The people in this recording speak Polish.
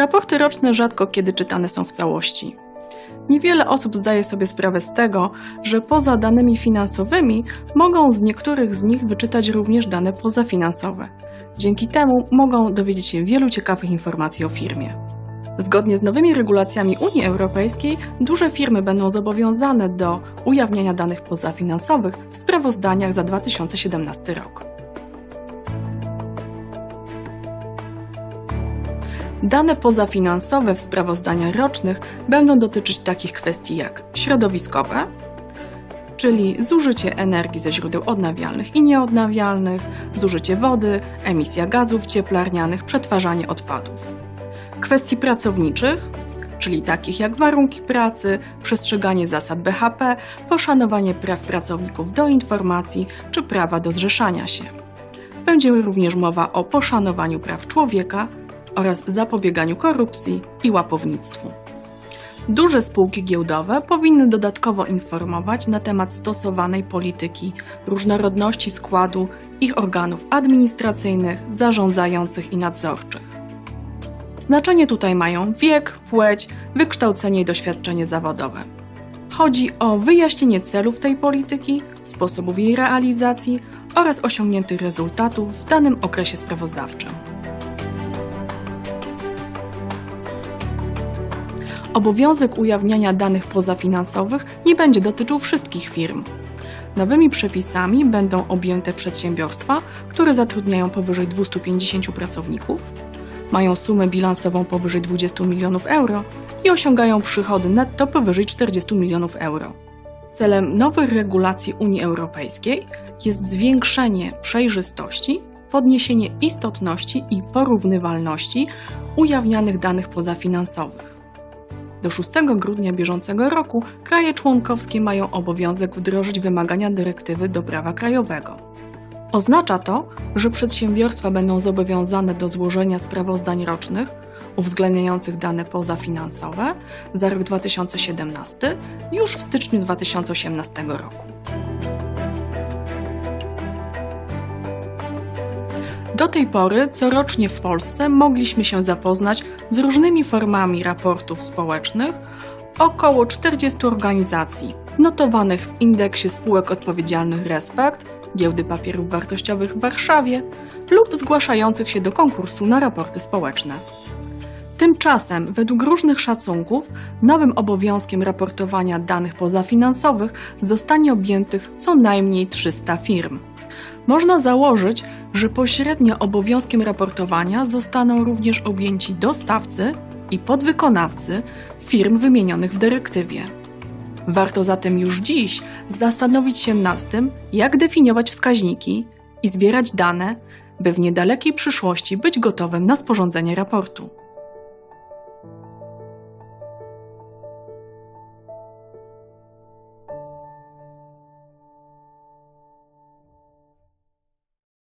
Raporty roczne rzadko kiedy czytane są w całości. Niewiele osób zdaje sobie sprawę z tego, że poza danymi finansowymi mogą z niektórych z nich wyczytać również dane pozafinansowe. Dzięki temu mogą dowiedzieć się wielu ciekawych informacji o firmie. Zgodnie z nowymi regulacjami Unii Europejskiej, duże firmy będą zobowiązane do ujawniania danych pozafinansowych w sprawozdaniach za 2017 rok. Dane pozafinansowe w sprawozdaniach rocznych będą dotyczyć takich kwestii jak środowiskowe, czyli zużycie energii ze źródeł odnawialnych i nieodnawialnych, zużycie wody, emisja gazów cieplarnianych, przetwarzanie odpadów. Kwestii pracowniczych, czyli takich jak warunki pracy, przestrzeganie zasad BHP, poszanowanie praw pracowników do informacji czy prawa do zrzeszania się. Będzie również mowa o poszanowaniu praw człowieka oraz zapobieganiu korupcji i łapownictwu. Duże spółki giełdowe powinny dodatkowo informować na temat stosowanej polityki, różnorodności składu ich organów administracyjnych, zarządzających i nadzorczych. Znaczenie tutaj mają wiek, płeć, wykształcenie i doświadczenie zawodowe. Chodzi o wyjaśnienie celów tej polityki, sposobów jej realizacji oraz osiągniętych rezultatów w danym okresie sprawozdawczym. Obowiązek ujawniania danych pozafinansowych nie będzie dotyczył wszystkich firm. Nowymi przepisami będą objęte przedsiębiorstwa, które zatrudniają powyżej 250 pracowników, mają sumę bilansową powyżej 20 milionów euro i osiągają przychody netto powyżej 40 milionów euro. Celem nowych regulacji Unii Europejskiej jest zwiększenie przejrzystości, podniesienie istotności i porównywalności ujawnianych danych pozafinansowych. Do 6 grudnia bieżącego roku kraje członkowskie mają obowiązek wdrożyć wymagania dyrektywy do prawa krajowego. Oznacza to, że przedsiębiorstwa będą zobowiązane do złożenia sprawozdań rocznych uwzględniających dane pozafinansowe za rok 2017 już w styczniu 2018 roku. Do tej pory corocznie w Polsce mogliśmy się zapoznać z różnymi formami raportów społecznych około 40 organizacji notowanych w indeksie spółek odpowiedzialnych Respekt, giełdy papierów wartościowych w Warszawie lub zgłaszających się do konkursu na raporty społeczne. Tymczasem, według różnych szacunków, nowym obowiązkiem raportowania danych pozafinansowych zostanie objętych co najmniej 300 firm. Można założyć, że pośrednio obowiązkiem raportowania zostaną również objęci dostawcy i podwykonawcy firm wymienionych w dyrektywie. Warto zatem już dziś zastanowić się nad tym, jak definiować wskaźniki i zbierać dane, by w niedalekiej przyszłości być gotowym na sporządzenie raportu.